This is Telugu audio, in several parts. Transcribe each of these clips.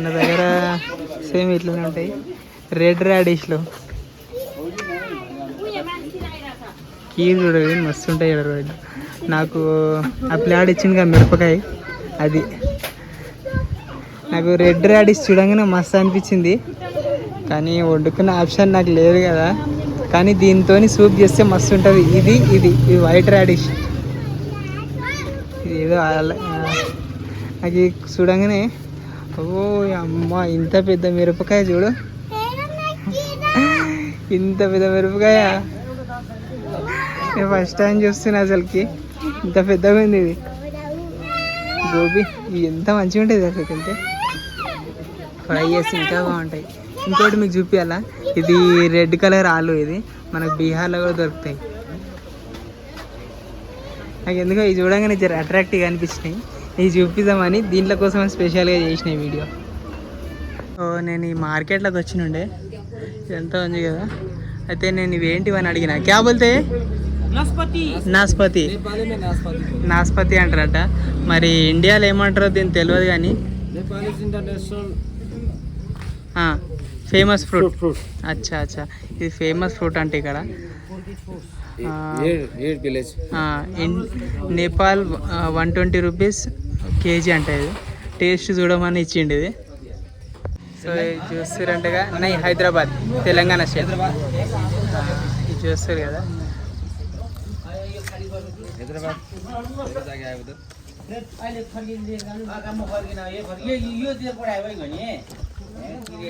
మన దగ్గర సేమ్ ఇట్లనే ఉంటాయి. రెడ్ రాడిష్లో కీర్ చూడవి మస్తు ఉంటాయి ఇక్కడ నాకు ఆ ప్లాడ్ ఇచ్చింది కదా మిరపకాయ. అది. నాకు రెడ్ రాడిష్ చూడంగానే మస్తు అనిపించింది. కానీ వండుకున్న ఆప్షన్ నాకు లేదు కదా. కానీ దీంతో సూప్ చేస్తే మస్తు ఉంటుంది. ఇది ఇది ఇది వైట్ రాడిష్ ఇది ఏదో అల- నాకు చూడంగానే ఓ అమ్మ ఇంత పెద్ద మిరపకాయ చూడు. ఇంత పెద్ద మిరపకాయ. నేను ఫస్ట్ టైం చూస్తున్నా అసలుకి. ఇంత పెద్దగా ఉంది ఇది. గోబీ ఇవి ఎంత మంచిగా ఉంటుంది అసలు తింటే. ఫ్రై చేసి ఇంకా బాగుంటాయి. ఇంకోటి మీకు చూపించాలా ఇది రెడ్ కలర్ ఆలు ఇది. మనకు బీహార్లో కూడా దొరుకుతాయి. నాకు ఎందుకో ఇది చూడంగానే జర అట్రాక్టివ్గా అనిపించినాయి. ఇది చూపిద్దామని దీంట్లో కోసం స్పెషల్గా చేసిన వీడియో సో నేను ఈ మార్కెట్లోకి వచ్చినుండే ఇదంతా ఉంది కదా? అయితే నేను ఇవేంటివి అని అడిగిన. క్యా బోల్తే? నాస్పతి. నాస్పతి. అంటారట. మరి ఇండియాలో ఏమంటారో దీనికి తెలియదు కానీ. ఫేమస్ ఫ్రూట్ ఫ్రూట్ అచ్చా అచ్చా. ఇది ఫేమస్ ఫ్రూట్ అంటే ఇక్కడ. Nepal one twenty rupees KG అంట ఇది. టేస్ట్ చూడమని ఇచ్చిండి ఇది. సో చూస్తారంటగా నై హైదరాబాద్ తెలంగాణ స్టేట్ ఇది చూస్తారు కదా.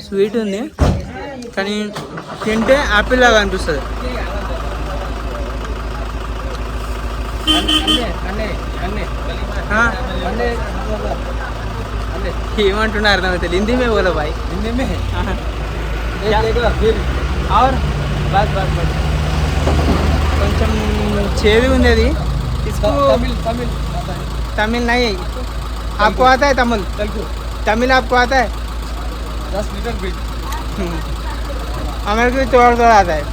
స్వీట్ ఉంది కానీ తింటే ఆపిల్లాగా అనిపిస్తుంది. ఆ, ఏమంటున్నారు అర్థమవుతుంది హిందీ మే బోలో బాయ్ हिंदी में है ఆహా. एक लेगा फिर और बस बस बस కొంచెం చేదు ఉంది అది इसको तमिल तमिल तमिल नहीं आपको आता है तमिल तेलुगु तमिल आपको आता है दस लीटर बिट हम्म। हमारे को थोड़ा थोड़ा आता है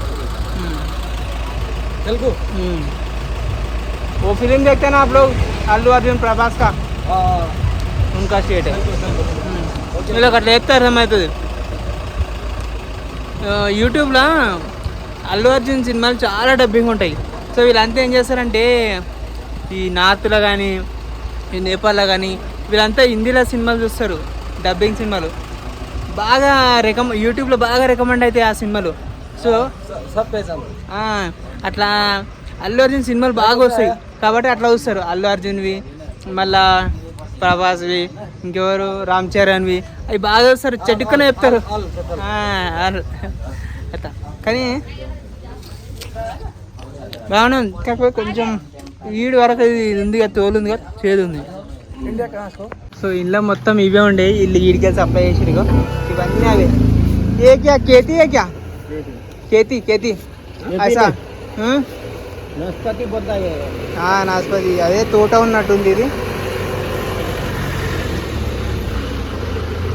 हम्म, तेलुगु हम्म। वो फिल्म देखते हैं ना आप लोग अल्लू अर्जुन प्रभास का हाँ उनका स्टेट है तेलुगु तेलुगु వీళ్ళు అట్లా చెప్తారు అర్థమవుతుంది ఆ, యూట్యూబ్లో అల్లు అర్జున్ సినిమాలు చాలా డబ్బింగ్ ఉంటాయి సో వీళ్ళంతా ఏం చేస్తారంటే ఈ నార్త్లో కానీ ఈ నేపాల్లో కానీ వీళ్ళంతా హిందీలో సినిమాలు చూస్తారు డబ్బింగ్ సినిమాలు బాగా రికమ యూట్యూబ్లో బాగా రికమెండ్ అవుతాయి ఆ సినిమాలు సో सब पहचान ఆ, అట్లా అల్లు అర్జున్ సినిమాలు బాగా వస్తాయి కాబట్టి అట్లా చూస్తారు. అల్లు అర్జున్వి మళ్ళా ప్రభాస్వి ఇంకెవరు? రామ్ చరణ్వి. అవి బాగా చూస్తారు. చెట్టుకునే చెప్తారు. అట్లా. కానీ బాగున్నాం. కాకపోతే కొంచెం వీడి వరకు ఇది ఉంది కదా తోలు ఉంది కదా చేదు ఉంది. సో ఇంట్లో మొత్తం ఇవే ఉండే. ఇల్లు వీడికే సప్లై చేసిరు ఇవన్నీ అవి. ఏక్యా కేతి ఏ కేతి కేతి. ఐసా హ్మ్? नाशपाती बोलता है ఆ, నాస్పతి అదే తోట ఉన్నట్టుంది ఇది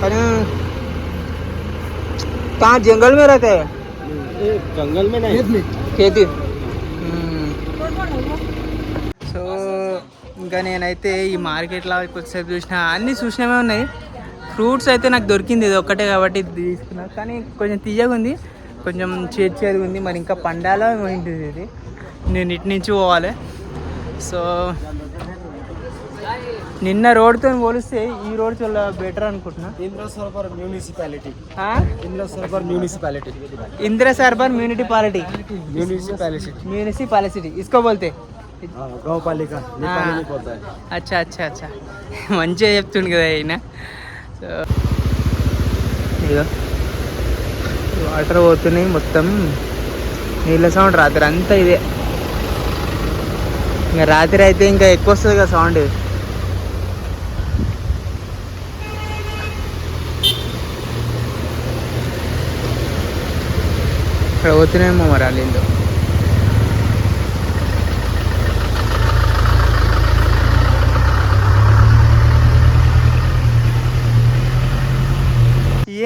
కానీ कहाँ जंगल में रहते हैं ये जंगल में नहीं खेती సో ఇంకా నేనైతే ఈ మార్కెట్లో కొద్దిసేపు చూసిన అన్నీ చూసినవే ఉన్నాయి ఫ్రూట్స్ అయితే నాకు దొరికింది ఇది ఒక్కటే కాబట్టి ఇది తీసుకున్నా కానీ కొంచెం తీయగా ఉంది కొంచెం చేదు చేదుగా ఉంది మరి ఇంకా పండాలో ఏంటిది ఇది నేను ఇటు నుంచి పోవాలి. సో నిన్న రోడ్తో పోలిస్తే ఈ రోడ్ చాలా బెటర్ అనుకుంటున్నా. Indra Sarbar municipality Indra Sarbar municipality Indra Sarbar municipality municipality municipality ఇసుకో బోల్తే అచ్చా అచ్చా అచ్చా. మంచిగా చెప్తుండు కదా అయినా సో వాటర్ పోతున్నాయి మొత్తం. నీళ్ళ సౌండ్ రాత్రి అంతా ఇదే. ఇంకా రాత్రి అయితే ఇంకా ఎక్కువ వస్తుంది కదా సౌండ్ ఇక్కడ పోతున్నాయేమో మరి అల్లిందో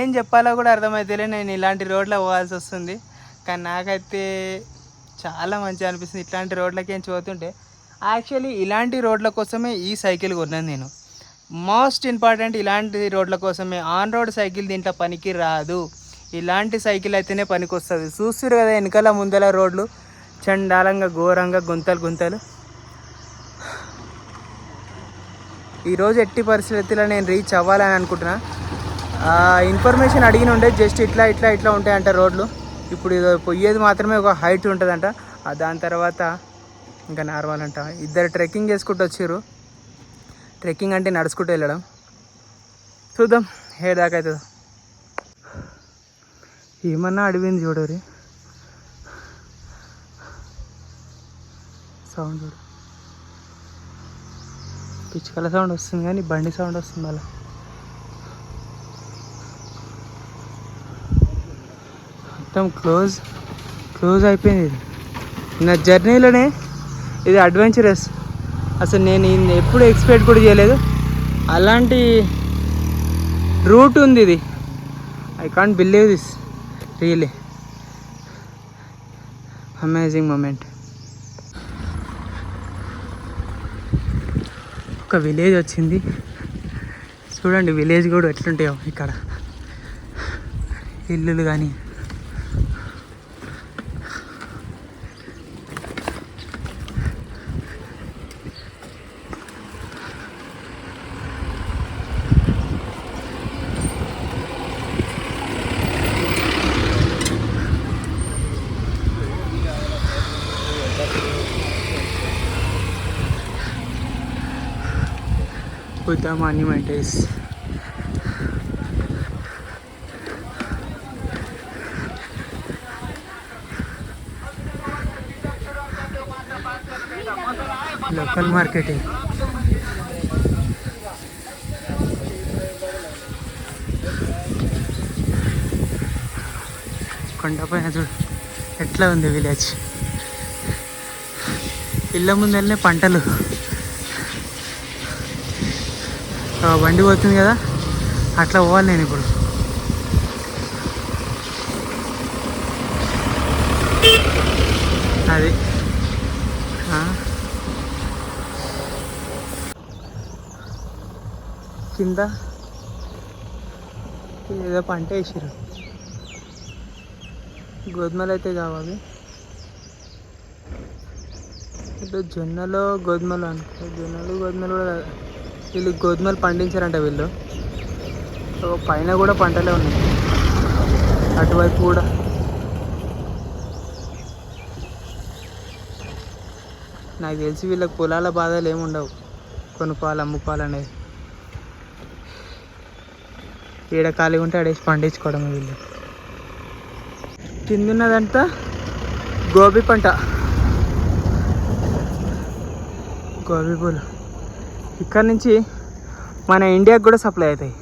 ఏం చెప్పాలో కూడా అర్థమైతేలే నేను ఇలాంటి రోడ్లో పోవాల్సి వస్తుంది. కానీ నాకైతే చాలా మంచిగా అనిపిస్తుంది. ఇట్లాంటి రోడ్లకి ఏం చూస్తుంటే యాక్చువల్లీ ఇలాంటి రోడ్ల కోసమే ఈ సైకిల్ కొన్నాను నేను. మోస్ట్ ఇంపార్టెంట్ ఇలాంటి రోడ్ల కోసమే. ఆన్ రోడ్ సైకిల్ దీంట్లో పనికి రాదు. ఇలాంటి సైకిల్ అయితేనే పనికి వస్తుంది చూస్తారు కదా వెనకాల ముందల రోడ్లు. చండాలంగా ఘోరంగా గుంతలు గుంతలు. ఈరోజు ఎట్టి పరిస్థితుల్లో నేను రీచ్ అవ్వాలని అనుకుంటున్నా. ఇన్ఫర్మేషన్ అడిగిన ఉండే జస్ట్ ఇట్లా ఇట్లా ఇట్లా ఉంటాయంట రోడ్లు. ఇప్పుడు ఇది పోయేది మాత్రమే ఒక హైట్ ఉంటుందంట. దాని తర్వాత ఇంకా నార్మల్ అంట. ఇద్దరు ట్రెక్కింగ్ చేసుకుంటూ వచ్చారు ట్రెక్కింగ్ అంటే నడుచుకుంటూ వెళ్ళడం. చూద్దాం ఏ దాకా అవుతుందో. ఏమన్నా అడిగింది చూడరి సౌండ్ చూడు. పిచ్చుకల సౌండ్ వస్తుంది కానీ బండి సౌండ్ వస్తుంది అలా మొత్తం క్లోజ్ క్లోజ్ అయిపోయింది నా జర్నీలోనే ఇది అడ్వెంచరస్ అసలు నేను ఎప్పుడు ఎక్స్పెక్ట్ కూడా చేయలేదు. అలాంటి రూట్ ఉంది ఇది. I can't believe this really amazing moment ఒక విలేజ్ వచ్చింది. చూడండి విలేజ్ కూడా ఎట్లుంటాయో ఇక్కడ. ఇల్లులు కానీ the monument is local marketing. కొండపైన చూడు ఎట్లా ఉంది విలేజ్ ఇళ్ళ ముందరనే పంటలు ఆ బండి పోతుంది కదా అట్లా పోవాలి నేను ఇప్పుడు. అది. కింద? ఏదో పంట వేసారు గోధుమలు అయితే కావాలి ఇప్పుడు జొన్నలో గోధుమలు అనుకో జొన్నలు గోధుమలు కూడా వీళ్ళు గోధుమలు పండించారంట వీళ్ళు. సో పైన కూడా పంటలే ఉన్నాయి. అటువైపు కూడా. నాకు తెలిసి వీళ్ళకి పొలాల బాధలు ఏమి ఉండవు. కొనుక్కోవాలి అమ్ముకోవాలనేది ఈడ ఖాళీగా ఉంటే ఆడేసి పండించుకోవడం వీళ్ళు. కిందన్నదంతా గోబీ పంట. గోబీ పూలు. ఇక్కడ నుంచి మన ఇండియాకి కూడా సప్లై అవుతాయి.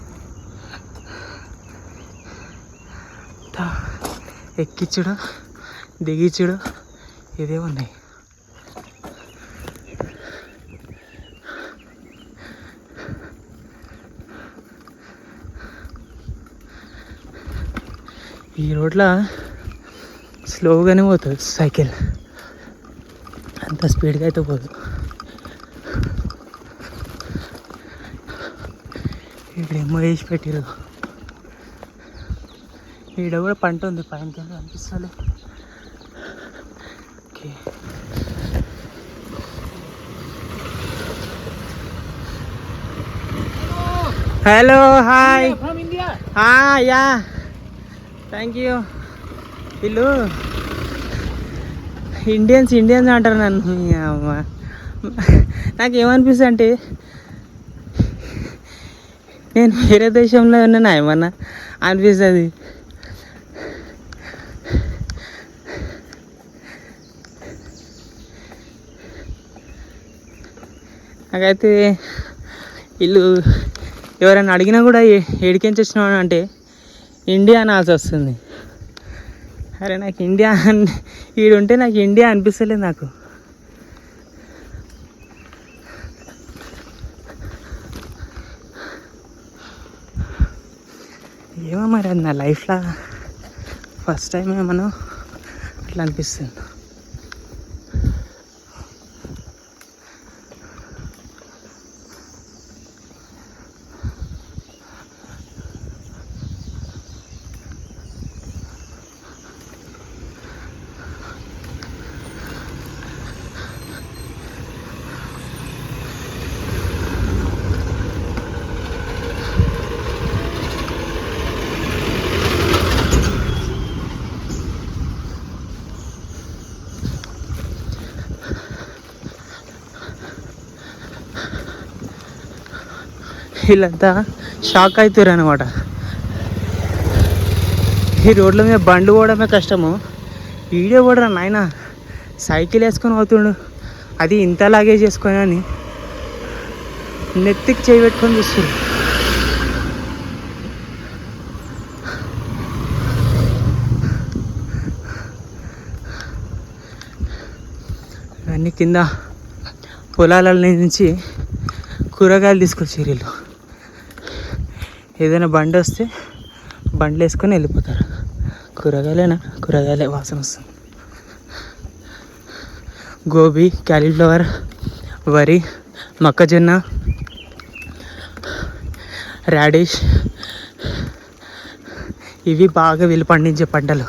ఎక్కిచ్చుడు దిగిచ్చుడు ఇదే ఉన్నాయి. ఈ రోడ్లో స్లోగానే పోతుంది సైకిల్. అంత స్పీడ్గా అయితే పోదు. ఇక్కడ ఏమో వేసి పెట్టారు. ఈడ కూడా పంట ఉంది పైన అనిపిస్తుంది అనిపిస్తలే. Okay. Hello hi. Yeah. Thank you. వీళ్ళు ఇండియన్స్ ఇండియన్స్ అంటారు నన్ను. అమ్మ. నాకు ఏమనిపిస్తుంది అంటే నేను వేరే దేశంలో ఉన్నానా ఏమన్నా అనిపిస్తుంది. నాకైతే వీళ్ళు ఎవరైనా అడిగినా కూడా ఏ- ఏడికెంచి అంటే ఇండియా అనాల్సి వస్తుంది. అరే నాకు ఇండియా అన్- ఈడుంటే నాకు ఇండియా అనిపిస్తలేదు నాకు. ఏమో మరి అది నా లైఫ్లో? ఫస్ట్ టైం ఏమన్నా? అట్లా అనిపిస్తుంది. వీళ్ళంతా షాక్ అవుతారు అనమాట ఈ రోడ్ల మీద బండ్లు పోవడమే కష్టము. వీడియో కూడా నాయన? సైకిల్ వేసుకొని పోతుండు. అది ఇంత లాగే చేసుకొని అని. నెత్తికి చేయి పెట్టుకొని చూస్తుంది ఇవన్నీ కింద పొలాల నుంచి కూరగాయలు తీసుకొచ్చి వీళ్ళు. ఏదైనా బండి వస్తే బండ్లు వేసుకొని వెళ్ళిపోతారు. కూరగాయలేనా? కూరగాయలే వాసన వస్తుంది. గోబీ క్యాలీఫ్లవర్ వరి మొక్కజొన్న రాడిష్. ఇవి బాగా వీళ్ళు పండించే పంటలు.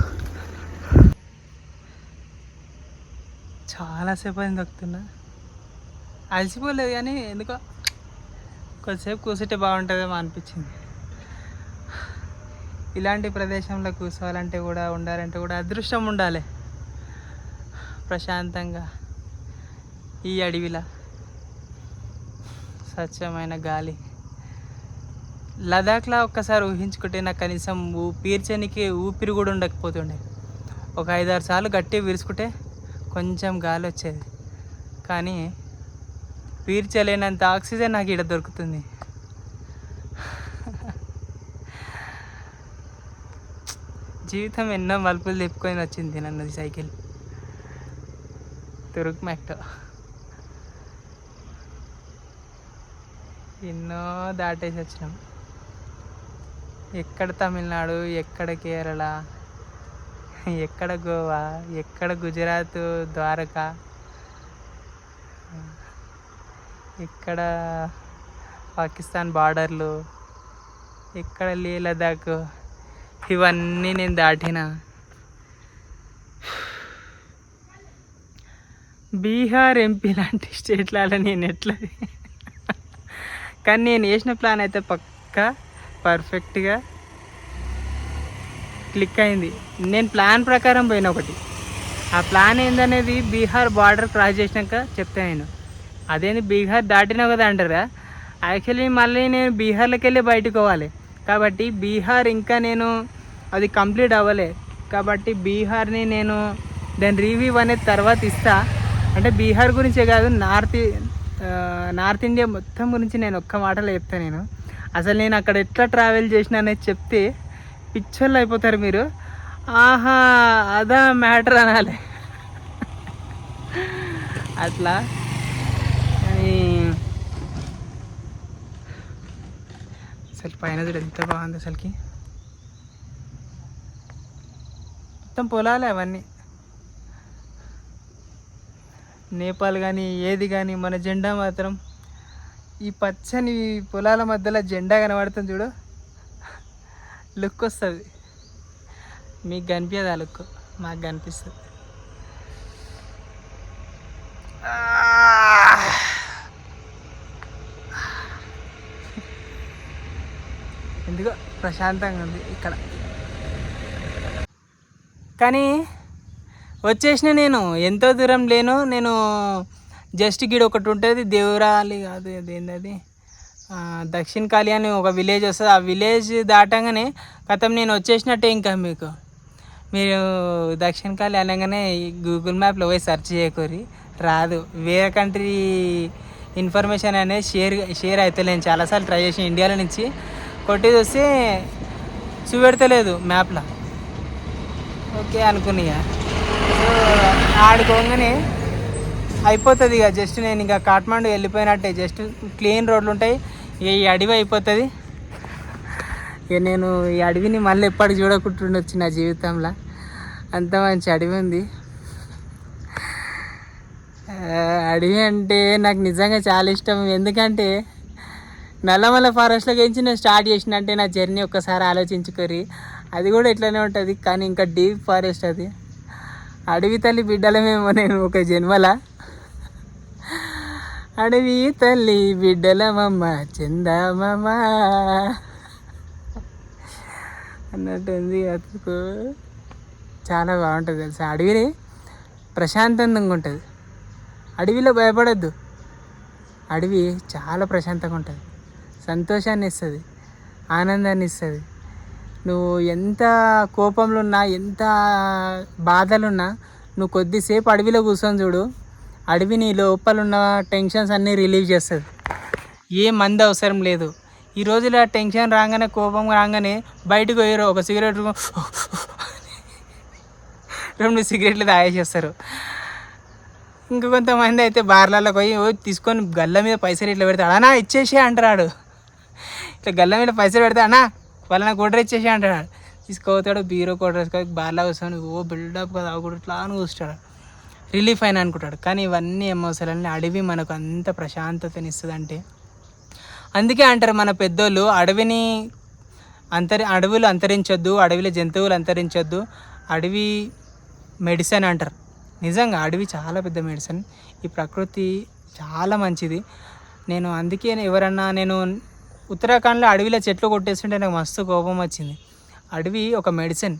చాలాసేపు అయింది దొక్కుతున్నా అలసిపోలేదు కానీ ఎందుకో కొద్దిసేపు కూర్చుంటే బాగుంటుందేమో అనిపించింది. ఇలాంటి ప్రదేశంలో కూర్చోవాలంటే కూడా ఉండాలంటే కూడా అదృష్టం ఉండాలి. ప్రశాంతంగా ఈ అడవిలో. స్వచ్ఛమైన గాలి. లదాఖ్లో ఒక్కసారి ఊహించుకుంటే నాకు కనీసం ఊ పీర్చనికి ఊపిరి కూడా ఉండకపోతుండే. ఒక ఐదారు సార్లు గట్టిగా విరుచుకుంటే కొంచెం గాలి వచ్చేది. కానీ పీర్చలేనంత ఆక్సిజన్ నాకు ఇక్కడ దొరుకుతుంది. జీవితం ఎన్నో మలుపులు తిప్పుకొని వచ్చింది నన్ను సైకిల్. తురుక్ మెట్టో. ఎన్నో దాటేసి వచ్చినాం. ఎక్కడ తమిళనాడు ఎక్కడ కేరళ ఎక్కడ గోవా ఎక్కడ గుజరాత్ ద్వారకా ఎక్కడ పాకిస్తాన్ బార్డర్లు ఎక్కడ లే లదాఖ్ ఇవన్నీ నేను దాటిన. బీహార్ ఎంపీ లాంటి స్టేట్లలో నేను ఎట్లా? కానీ నేను వేసిన ప్లాన్ అయితే పక్కా పర్ఫెక్ట్గా క్లిక్ అయింది. నేను ప్లాన్ ప్రకారం పోయిన ఒకటి. ఆ ప్లాన్ ఏందనేది బీహార్ బార్డర్ క్రాస్ చేసినాక చెప్తా నేను. అదేంది బీహార్ దాటినా కదా అంటారా? యాక్చువల్లీ మళ్ళీ నేను బీహార్లోకి వెళ్ళి బయటకు పోవాలి. కాబట్టి బీహార్ ఇంకా నేను అది కంప్లీట్ అవ్వలే. కాబట్టి బీహార్ని నేను దాని రివ్యూ అనేది తర్వాత ఇస్తా. అంటే బీహార్ గురించే కాదు నార్త్ నార్త్ ఇండియా మొత్తం గురించి నేను ఒక్క మాటలో చెప్తాను నేను. అసలు నేను అక్కడ ఎట్లా ట్రావెల్ చేసిన అనేది చెప్తే పిక్చర్లు అయిపోతారు మీరు. ఆహా అదా మ్యాటర్ అనాలి. అట్లా కానీ అసలు పైన చూడ ఎంత బాగుంది అసలుకి. మొత్తం పొలాలే అవన్నీ. నేపాల్ కానీ ఏది కానీ మన జెండా మాత్రం ఈ పచ్చని పొలాల మధ్యలో జెండా కనబడుతుంది చూడు. లుక్ వస్తుంది. మీకు కనిపించదు ఆ లుక్? మాకు కనిపిస్తుంది. ఎందుకో ప్రశాంతంగా ఉంది ఇక్కడ. కానీ వచ్చేసిన నేను ఎంతో దూరం లేను. నేను జస్ట్ గిడ ఒకటి ఉంటుంది దేవరాలి కాదు అదేంది అది దక్షిణ కాళీ అని ఒక విలేజ్ వస్తుంది. ఆ విలేజ్ దాటంగానే గతం నేను వచ్చేసినట్టే ఇంకా మీకు. మీరు దక్షిణ కాళీ అనగానే గూగుల్ మ్యాప్లో పోయి సెర్చ్ చేయకూరి. రాదు. వేరే కంట్రీ ఇన్ఫర్మేషన్ అనేది షేర్ షేర్ అవుతలేను చాలాసార్లు ట్రై చేసిన ఇండియాలో నుంచి. కొట్టేది వచ్చి చూపెడతలేదు మ్యాప్లో. ఓకే అనుకుని ఇక సో ఆడుకోగానే అయిపోతుంది ఇక. జస్ట్ నేను ఇంకా కాఠ్మండు వెళ్ళిపోయినట్టే. జస్ట్ క్లీన్ రోడ్లు ఉంటాయి. ఇక ఈ అడవి అయిపోతుంది. ఇక నేను ఈ అడవిని మళ్ళీ ఎప్పటికి చూడకుంటుండొచ్చు నా జీవితంలో. అంత మంచి అడవి ఉంది. అడవి అంటే నాకు నిజంగా చాలా ఇష్టం. ఎందుకంటే నల్లమల ఫారెస్ట్లోకి నుంచి నేను స్టార్ట్ అంటే నా జర్నీ ఒక్కసారి ఆలోచించుకోరి అది కూడా ఇట్లానే ఉంటుంది కానీ ఇంకా డీప్ ఫారెస్ట్ అది. అడవి తల్లి బిడ్డలమేమో నేను ఒక జన్మల. అడవి తల్లి బిడ్డలమమ్మ చందమమ్మ. అన్నట్టుంది అతుకు. చాలా బాగుంటుంది తెలుసా? అడవిని ప్రశాంతంగా ఉంటుంది. అడవిలో భయపడద్దు. అడవి చాలా ప్రశాంతంగా ఉంటుంది. సంతోషాన్ని ఇస్తుంది ఆనందాన్ని ఇస్తుంది. నువ్వు ఎంత కోపంలో ఉన్నా ఎంత బాధలున్నా నువ్వు కొద్దిసేపు అడవిలో కూర్చొని చూడు. అడవి నీ లోపలున్న టెన్షన్స్ అన్నీ రిలీవ్ చేస్తుంది. ఏ మంది అవసరం లేదు. ఈ రోజులో టెన్షన్ రాగానే కోపం రాగానే బయటకు పోయారు ఒక సిగరెట్ రెండు సిగరెట్లు తాగేసేస్తారు. ఇంకా కొంతమంది అయితే బార్లలో పోయి తీసుకొని గల్ల మీద పైసలు ఇట్లా పెడతాడు? అనా ఇచ్చేసే అంటారాడు ఇట్లా గల్ల మీద పైసలు పెడతా అన్నా వాళ్ళ కోటర్ ఇచ్చేసి అంటాడు. తీసుకోతాడు బీరో కోటర్ వేసుకో బార్లో కూర్చొని ఓ బిల్డప్ కదా కూడా ఇట్లా అని కూర్చుంటాడు. రిలీఫ్ అయిన అనుకుంటాడు. కానీ ఇవన్నీ ఎమోషన్లు అడవి మనకు అంత ప్రశాంతతని ఇస్తుందంటే. అందుకే అంటారు మన పెద్దోళ్ళు అడవిని అంతరి అడవులు అంతరించొద్దు అడవిలో జంతువులు అంతరించొద్దు అడవి మెడిసిన్ అంటారు. నిజంగా అడవి చాలా పెద్ద మెడిసిన్ ఈ ప్రకృతి చాలా మంచిది. నేను అందుకే ఎవరన్నా నేను ఉత్తరాఖండ్లో అడవిలో చెట్లు కొట్టేస్తుంటే నాకు మస్తు కోపం వచ్చింది. అడవి ఒక మెడిసిన్.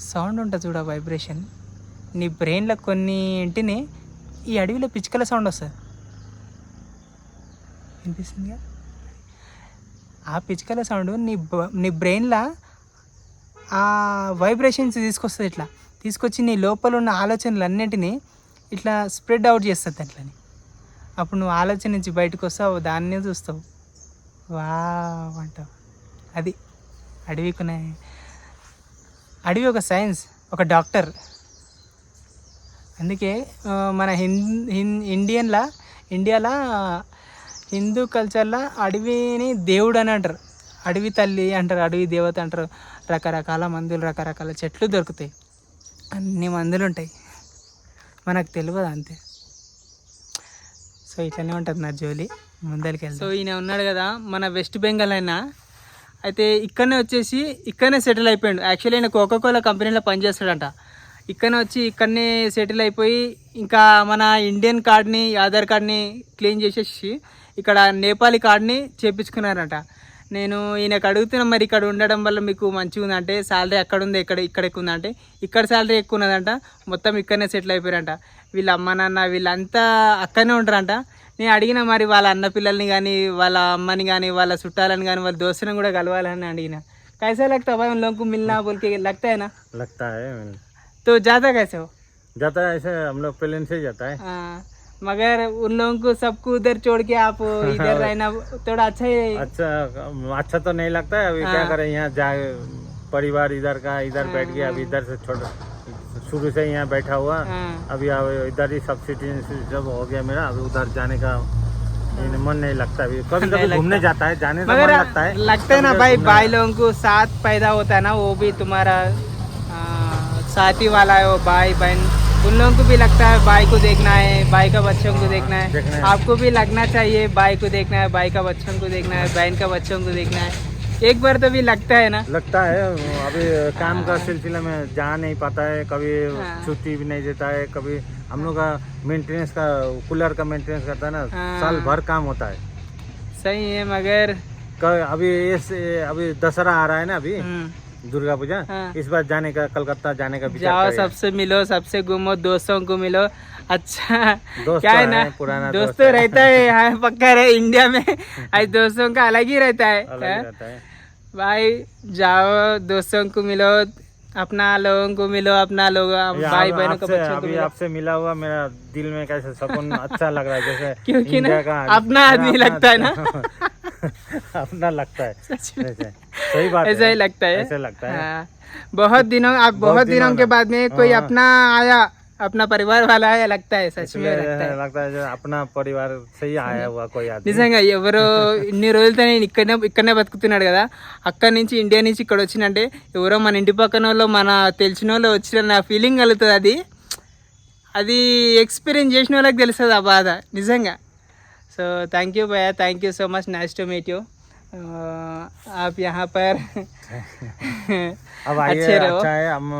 సౌండ్ ఉంటుంది చూడ వైబ్రేషన్. నీ బ్రెయిన్లో కొన్నింటిని ఈ అడవిలో పిచ్చుకల సౌండ్ వస్తుంది. వినిపిస్తుందిగా? ఆ పిచ్చుకల సౌండ్ నీ బ- నీ బ్రెయిన్లో ఆ వైబ్రేషన్స్ తీసుకొస్తుంది ఇట్లా. తీసుకొచ్చి నీ లోపల ఉన్న ఆలోచనలు అన్నింటినీ ఇట్లా స్ప్రెడ్ అవుట్ చేస్తుంది అట్లని. అప్పుడు నువ్వు ఆలోచన నుంచి బయటకు వస్తావు దాన్నే చూస్తావు. వా అంటావు. అది అడవికునే అడవి ఒక సైన్స్ ఒక డాక్టర్. అందుకే మన హిం హిం ఇండియన్లా ఇండియాలో హిందూ కల్చర్లో అడవిని దేవుడు అని అంటారు. అడవి తల్లి అంటారు అడవి దేవత అంటారు. రకరకాల మందులు రకరకాల చెట్లు దొరుకుతాయి. అన్ని మందులు ఉంటాయి. మనకు తెలియదు అంతే. సో ఇట్లనే ఉంటుంది నా జోలి. ముందరికి సో ఈయన ఉన్నాడు కదా మన వెస్ట్ బెంగాల్ అయినా. అయితే ఇక్కడనే వచ్చేసి ఇక్కడనే సెటిల్ అయిపోయాడు. యాక్చువల్లీ ఆయన కోకోకోలా కంపెనీలో పనిచేస్తాడంట ఇక్కడనే వచ్చి ఇక్కడనే సెటిల్ అయిపోయి ఇంకా మన ఇండియన్ కార్డ్ని ఆధార్ కార్డ్ని క్లీన్ చేసేసి ఇక్కడ నేపాలీ కార్డ్ని చేపించుకున్నారంట. నేను ఈయనకు అడుగుతున్నా మరి ఇక్కడ ఉండడం వల్ల మీకు మంచిగా ఉందంటే శాలరీ అక్కడ ఉంది ఇక్కడ ఇక్కడ ఎక్కువ ఉందంటే ఇక్కడ శాలరీ ఎక్కువ ఉన్నదంట మొత్తం ఇక్కడనే సెటిల్ అయిపోయారంట. వీళ్ళ అమ్మ నాన్న వీళ్ళంతా అక్కడనే ఉంటారంట. నేను అడిగిన మరి వాళ్ళ అన్న పిల్లల్ని కానీ వాళ్ళ అమ్మని కానీ వాళ్ళ చుట్టాలని కానీ వాళ్ళ దోస్తులను కూడా కలవాలని అడిగిన. కైసా లగ్తా భయం లోకు మిల్నా బోల్కి లగ్తా నా? తో జాతా కైసా జాతా ఐసా హమ్ లోగ్ పెళ్ళి జాతా हो है ही है हाँ, मगर उन लोगों को सबको उधर छोड़ के आप इधर रहना थोड़ा अच्छा ही। अच्छा अच्छा तो नहीं लगता है अभी हाँ। क्या हाँ। करें यहाँ जा परिवार इधर का इधर बैठ गया अभी इधर से छोड़ शुरू से यहाँ बैठा हुआ। हाँ, अभी इधर ही सब सिटी जब हो गया मेरा अभी उधर जाने का मन नहीं लगता अभी। कभी कभी घूमने जाता है जाने का मन लगता है। लगता है ना भाई भाई लोगों को साथ पैदा होता है ना वो भी तुम्हारा साथी वाला है वो भाई बहन। उन लोगों को भी लगता है भाई को देखना है भाई का बच्चों को देखना है देखना है। आपको भी लगना चाहिए भाई को देखना है भाई का बच्चों को देखना है बहन का बच्चों को देखना है एक बार तो भी लगता है ना लगता है अभी काम का सिलसिला में जा नहीं पाता है कभी हाँ। छुट्टी भी नहीं देता है कभी हम लोग का मेंटेनेंस का कूलर का मेंटेनेंस करता है ना हाँ। साल भर काम होता है सही है मगर अभी इस अभी दशहरा आ रहा है ना अभी हम्म, दुर्गा पूजा हाँ। इस बार जाने का कलकत्ता जाने का विचार जाओ। सबसे मिलो सबसे घूमो दोस्तों को मिलो अच्छा दोस्त क्या तो है ना है, पुराना दोस्त दोस्त तो रहता है हाँ, पक्का रहे इंडिया में आज दोस्तों का अलग ही रहता है हाँ? रहता है भाई जाओ दोस्तों को मिलो अपना लोगों को मिलो अपना लोग भाई बहनों को बच्चों को मिलो आपसे मिला हुआ मेरा दिल में कैसे सुकून अच्छा लग रहा है जैसे क्योंकि ना अपना आदमी लगता है ना। अपना लगता है सच में ऐसे सही बात ऐसा ही लगता है ऐसे लगता है हाँ। बहुत दिनों आप बहुत बहुत दिनों दिनों के में। बाद में कोई हाँ। अपना आया अपना परिवार वाला आया लगता है सच में इसलिए लगता है लगता है जो अपना परिवार से ही आया हुआ कोई आदमी నిజంగా ఎవరో ఇన్ని రోజులతో నేను ఇక్కడనే ఇక్కడనే బతుకుతున్నాడు కదా అక్కడి నుంచి ఇండియా నుంచి ఇక్కడ వచ్చినంటే ఎవరో మన ఇంటి పక్కన వాళ్ళు మన తెలిసిన వాళ్ళు వచ్చిన నా ఫీలింగ్ కలుగుతుంది అది అది ఎక్స్పీరియన్స్ చేసిన వాళ్ళకి తెలుస్తుంది ఆ బాధ నిజంగా सो थैंक यू भैया thank you so much nice to meet you आप यहाँ पर अब अच्छे रहो। अच्छा है हम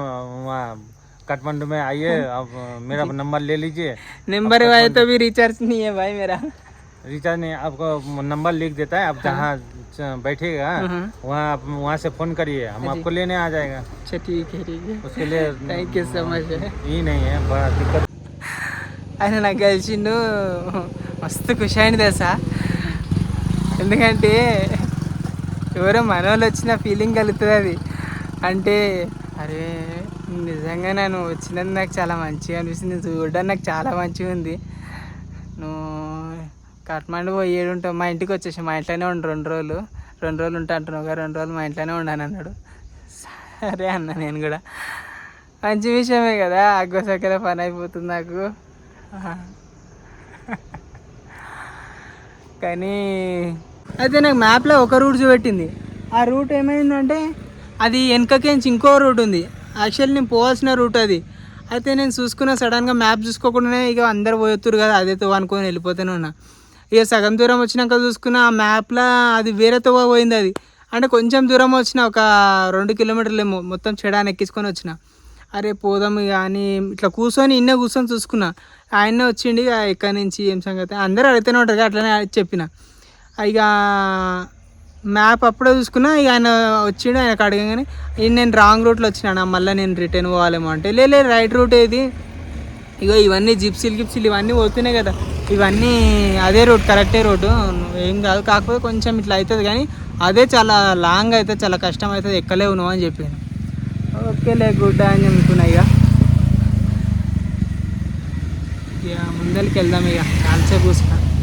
वहाँ काठमांडू में आइए। अब मेरा नंबर ले लीजिए। नंबर वाले तो भी रिचार्ज नहीं है भाई मेरा। रिचार्ज नहीं आपको नंबर लिख देता है। आप हाँ। जहाँ बैठेगा हाँ, हाँ। वहाँ आप वहाँ से फ़ोन करिए। हम आपको लेने आ जाएगा। अच्छा ठीक है ठीक है। उसके लिए थैंक यू सो मच ये नहीं है बड़ा दिक्कत। ఆయన నాకు కలిసిండు. మస్తు ఖుషి అయింది తెలుసా? ఎందుకంటే ఎవరో మనోళ్ళు వచ్చిన ఫీలింగ్ కలుగుతుంది అది. అంటే అరే నిజంగా నేను వచ్చినందుకు నాకు చాలా మంచిగా అనిపిస్తుంది. చూడడానికి నాకు చాలా మంచిగా ఉంది. నువ్వు కాఠ్మాండు పోయేడు ఉంటావు. మా ఇంటికి వచ్చేసి మా ఇంట్లోనే ఉండు. రెండు రోజులు. రెండు రోజులు ఉంటా అంటున్నావు కదా. రెండు రోజులు మా ఇంట్లోనే ఉండాను అన్నాడు. సరే అన్న నేను కూడా. మంచి విషయమే కదా. అగ్గోసక్కర పని అయిపోతుంది నాకు. కానీ అయితే నాకు మ్యాప్లో ఒక రూట్ చూపెట్టింది. ఆ రూట్ ఏమైందంటే అది వెనకకేంచి ఇంకో రూట్ ఉంది. యాక్చువల్లీ నేను పోవాల్సిన రూట్ అది. అయితే నేను చూసుకున్న సడన్గా మ్యాప్ చూసుకోకుండానే ఇక అందరు పోతున్నారు కదా అదే తో అనుకొని వెళ్ళిపోతూనే ఉన్నా ఇక సగం దూరం వచ్చినాక చూసుకున్న ఆ మ్యాప్లో అది వేరేతో పోయింది అది. అంటే కొంచెం దూరం వచ్చిన ఒక రెండు కిలోమీటర్లు మొత్తం చెడాన్ని ఎక్కించుకొని వచ్చిన. అరే పోదాం ఇక అని ఇట్లా కూర్చొని ఇన్నే కూర్చొని చూసుకున్నా. ఆయన్నే వచ్చిండి ఇక ఎక్కడి నుంచి ఏం సంగతి? అందరూ అడుగుతూనే ఉంటారు అట్లనే చెప్పిన. ఇక మ్యాప్ అప్పుడే చూసుకున్నా ఇక ఆయన వచ్చిండు ఆయనకు అడగగానే నేను రాంగ్ రూట్లో వచ్చినా మళ్ళీ నేను రిటర్న్ పోవాలేమో అంటే. లే రైట్ రూట్ ఏది? ఇగో ఇవన్నీ జిప్సీలు గిప్సీలు ఇవన్నీ పోతున్నాయి కదా. ఇవన్నీ అదే రోడ్ కరెక్టే రోడ్డు ఏం కాదు కాకపోతే కొంచెం ఇట్లా అవుతుంది కానీ అదే చాలా లాంగ్ అయితే చాలా కష్టం అవుతుంది ఎక్కలేవు నువ్వు అని చెప్పాను. ఓకేలే గుడ్ అని అనుకున్నా ఇక. ఇక ముందరికి వెళ్దాం ఇక. కాల్చే కూర్చున్నా.